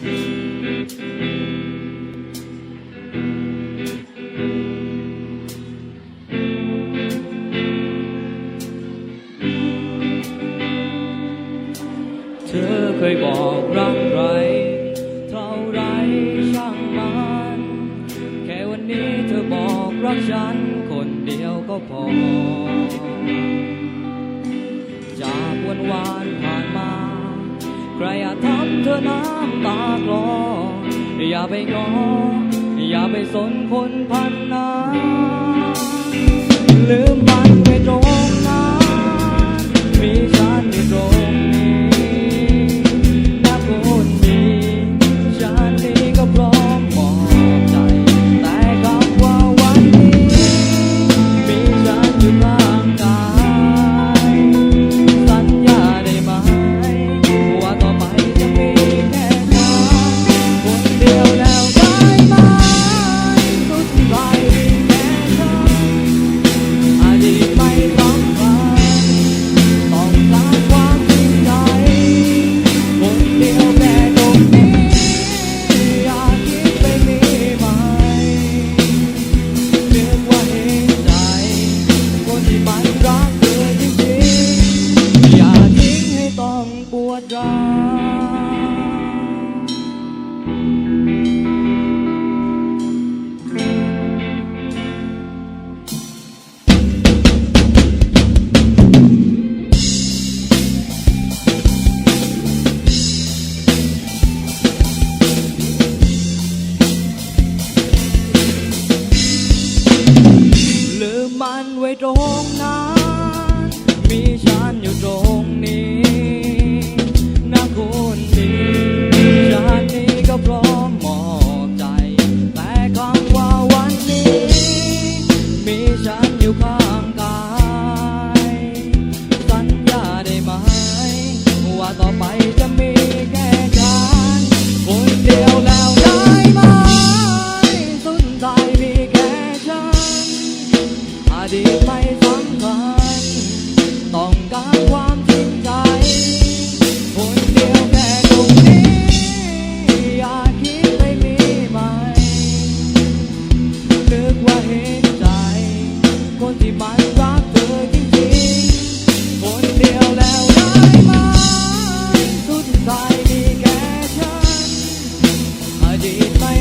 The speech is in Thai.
เธอเคยบอกรักใครเท่าไรช่างมันแค่วันนี้เธอบอกรักฉันคนเดียวก็พอ จากวันวานผ่านมา ใครอาจ เธอน้ำตาคลออย่าไปงอ อย่าไปสนคนพันนา ไว้ตรงนั้นมีฉัน ดีตไม่สำคัญต้องการความจริงใจ คนเดียวแค่ตรงนี้อยากคิดไม่มีไหมนึกว่าเห็นใจ คนที่มันรักเธอจริงๆ คนเดียวแล้วได้ไหมสุดท้ายมีแค่ฉันอดีตไม่